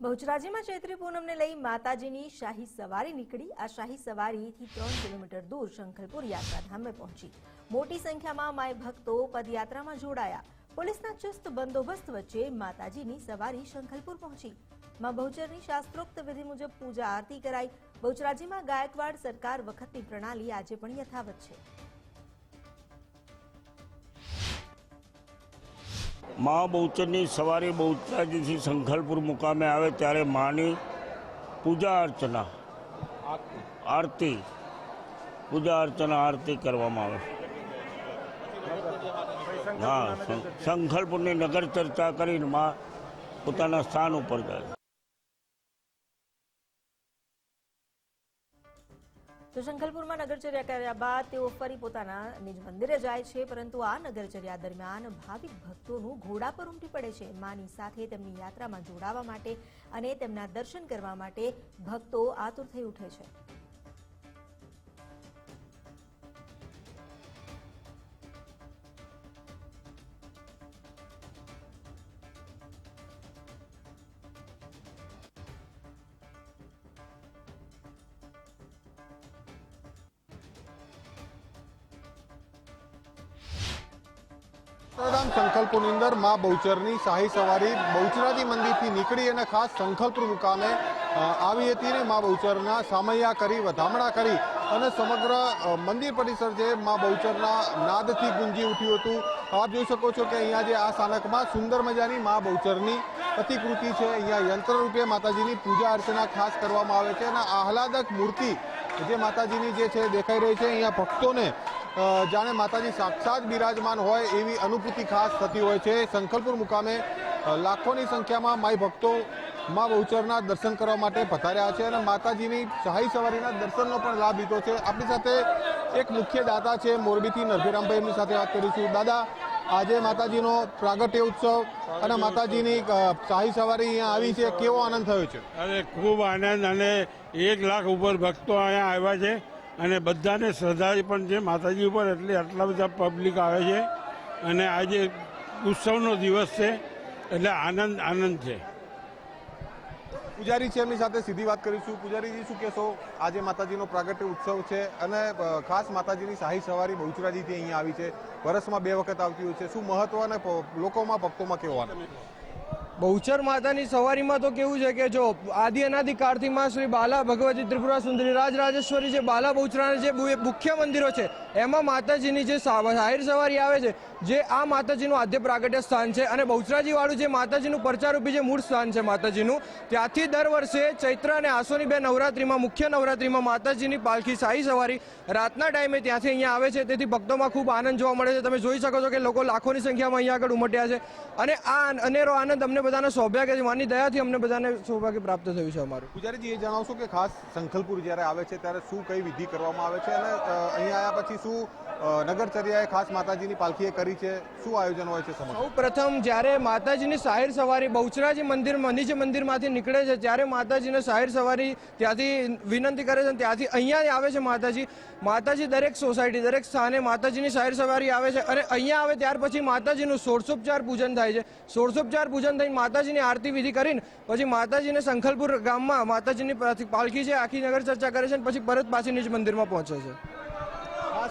બહુચરાજીમાં ચૈત્રી પૂનમને લઈ માતાજીની શાહી સવારી નીકળી. આ શાહી સવારીથી ત્રણ કિલોમીટર દૂર શંખલપુર યાત્રાધામે પહોંચી. મોટી સંખ્યામાં માય ભક્તો પદયાત્રામાં જોડાયા. પોલીસના ચુસ્ત બંદોબસ્ત વચ્ચે માતાજીની સવારી શંખલપુર પહોંચી. માં બહુચરની શાસ્ત્રોક્ત વિધિ મુજબ પૂજા આરતી કરાઈ. બહુચરાજીમાં ગાયકવાડ સરકાર વખતની પ્રણાલી આજે પણ યથાવત છે. મા બહુચરની સવારે બહુચરાજીથી શંખલપુર મુકામે આવે ત્યારે માની પૂજા અર્ચના. આરતી. પૂજા અર્ચના, આરતી કરવામાં આવે. હા શંખલપુરની નગર ચર્ચા કરીને મા પોતાના સ્થાન ઉપર જાય. તો શંખલપુરમાં નગરચર્યા કર્યા બાદ તેઓ ફરી પોતાના નિજ મંદિરે જાય છે, પરંતુ આ નગરચર્યા દરમિયાન ભાવિક ભક્તોનું ઘોડા પર ઉમટી પડે છે. માની સાથે તેમની યાત્રામાં જોડાવા માટે અને તેમના દર્શન કરવા માટે ભક્તો આતુર થઈ ઉઠે છે. યાત્રાધામ સંખલપુરની અંદર મા બહુચરની શાહી સવારી બહુચરાજી મંદિરથી નીકળી અને ખાસ સંખલપુર મુકામે આવી હતી ને મા બહુચરના સામૈયા કરી, વધામણા કરી અને સમગ્ર મંદિર પરિસર જે મા બહુચરના નાદથી ગુંજી ઉઠ્યું હતું. આપ જોઈ શકો છો કે અહીંયા જે આ સ્થાનકમાં સુંદર મજાની મા બહુચરની પ્રતિકૃતિ છે. અહીંયા યંત્ર રૂપે માતાજીની પૂજા અર્ચના ખાસ કરવામાં આવે છે અને આહલાદક મૂર્તિ જે માતાજીની જે છે દેખાઈ રહી છે. અહીંયા ભક્તોને જાણે માતાજી સાક્ષાત બિરાજમાન હોય એવી અનુભૂતિ ખાસ થતી હોય છે. સંખલપુર મુકામે લાખોની સંખ્યામાં માઈ ભક્તો માં બહુચરના દર્શન કરવા માટે પધાર્યા છે અને માતાજીની શાહી સવારીના દર્શનનો પણ લાભ લીધો છે. આપણી સાથે એક મુખ્ય દાતા છે, મોરબીથી નરભીરામભાઈ એમની સાથે વાત કરીશું. દાદા, આજે માતાજીનો પ્રાગટ્ય ઉત્સવ અને માતાજીની શાહી સવારી અહીંયા આવી છે. કેવો આનંદ થયો છે? અરે, ખૂબ આનંદ અને એક લાખ ઉપર ભક્તો અહીંયા આવ્યા છે. અને બધાને શ્રદ્ધા પણ છે. માતાજી ઉપર એટલે આટલા બધા પબ્લિક આવે છે. અને આજે ઉત્સવનો દિવસ છે. એટલે આનંદ આનંદ છે. પૂજારી છે એમની સાથે સીધી વાત કરીશું. પૂજારીજી, શું કહેશો? આજે માતાજીનો પ્રાગટ્ય ઉત્સવ છે અને ખાસ માતાજીની શાહી સવારી બહુચરાજીથી અહીંયા આવી છે. વર્ષમાં બે વખત આવતી હોય છે. શું મહત્વ અને લોકોમાં, ભક્તોમાં કેવો આનંદ? બહુચર માતાની સવારીમાં તો કેવું છે કે જો આદિ અનાદિ કાળથી શ્રી બાલા ભગવતી ત્રિપુરા સુંદરી રાજ રાજેશ્વરી જે બાલા બહુચરાના જે મુખ્ય મંદિરો છે, એમાં માતાજીની જે જાહેર સવારી આવે છે, જે આ માતાજીનું આદ્ય પ્રાગટ્ય સ્થાન છે અને બહુચરાજી વાળું જે માતાજીનું પરચારૂપી જે મૂળ સ્થાન છે માતાજીનું, ત્યાંથી દર વર્ષે ચૈત્ર અને આસોની બે નવરાત્રિમાં, મુખ્ય નવરાત્રિમાં માતાજીની પાલખી શાહી સવારી રાતના ટાઈમે ત્યાંથી અહીંયા આવે છે, તેથી ભક્તોમાં ખૂબ આનંદ જોવા મળે છે. તમે જોઈ શકો છો કે લોકો લાખોની સંખ્યામાં અહીંયા આગળ ઉમટ્યા છે અને આ અનેરો આનંદ અમને બધાને સૌભાગ્ય છે માની દયાથી અમને બધાને સૌભાગ્ય પ્રાપ્ત થયું છે અમારું. પૂજારીજી એ જણાવશો કે ખાસ સંખલપુર જ્યારે આવે છે ત્યારે શું કઈ વિધિ કરવામાં આવે છે? અને અહીંયા આવ્યા પછી શું નગરચર્યાએ ખાસ માતાજીની પાલખીએ કરી છે? શું આયોજન હોય છે સૌ પ્રથમ જ્યારે માતાજીની સાહેર સવારી બહુચરાજી મંદિર મનીજ મંદિરમાંથી નીકળે છે ત્યારે માતાજીને સાહેર સવારી ત્યાંથી વિનંતી કરે છે અને ત્યાંથી અહીંયા આવે છે માતાજી. માતાજી દરેક સોસાયટી દરેક સ્થાને માતાજીની સાહેર સવારી આવે છે અને અહીંયા આવે ત્યાર પછી માતાજીનું સોળસોપચાર પૂજન થાય છે. સોળસોપચાર પૂજન થઈને માતાજીની આરતી વિધિ કરીને પછી માતાજીને સંખલપુર ગામમાં માતાજીની પાલખી- છે, આખી નગર ચર્ચા કરે છે અને પછી પરત પાછી નિજ મંદિરમાં પહોંચે છે.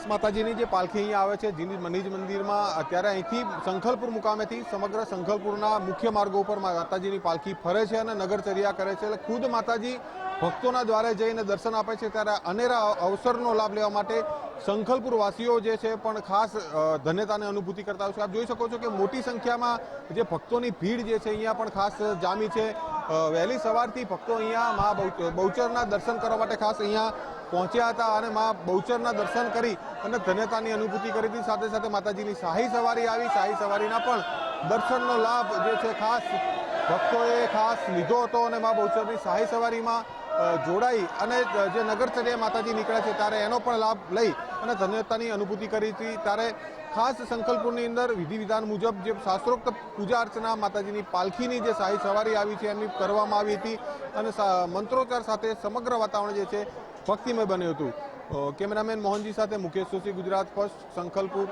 માતાજીની જે પાલખી અહીંયા આવે છે, જીની મનીજ મંદિરમાં, અત્યારે અહીંથી સંખલપુર મુકામેથી સમગ્ર સંખલપુરના મુખ્ય માર્ગો ઉપર માતાજીની પાલખી ફરે છે અને નગરચર્યા કરે છે. એટલે ખુદ માતાજી ભક્તોના દ્વારે જઈને દર્શન આપે છે. ત્યારે અનેરા અવસરનો લાભ લેવા માટે સંખલપુર વાસીઓ જે છે, પણ ખાસ ધન્યતાને અનુભૂતિ કરતા હોય છે. આપ જોઈ શકો છો કે મોટી સંખ્યામાં જે ભક્તોની ભીડ જે છે, અહીંયા પણ ખાસ જામી છે. વહેલી સવારથી ભક્તો અહીંયા મા બહુ- બહુચરના દર્શન કરવા માટે ખાસ અહીંયા પહોંચ્યા હતા અને મા બહુચરના દર્શન કરી અને ધન્યતાની અનુભૂતિ કરી હતી. સાથે સાથે માતાજીની શાહી સવારી આવી. શાહી સવારીના પણ દર્શનનો લાભ જે છે ખાસ ભક્તોએ ખાસ લીધો હતો અને મા બહુચરની શાહી સવારીમાં જોડાઈ અને જે નગરચર્યા માતાજી નીકળે છે ત્યારે એનો પણ લાભ લઈ અને ધન્યતાની અનુભૂતિ કરી હતી. ત્યારે ખાસ સંકલ્પની અંદર વિધિ વિધાન મુજબ જે શાસ્ત્રોક્ત પૂજા અર્ચના માતાજીની પાલખીની જે શાહી સવારી આવી છે એમની કરવામાં આવી હતી અને મંત્રોચ્ચાર સાથે સમગ્ર વાતાવરણ જે છે ભક્તિમય બન્યું હતું. કેમેરામેન મોહનજી સાથે મુકેશ સોશી ગુજરાત ફર્સ્ટ, સંકલ્પુર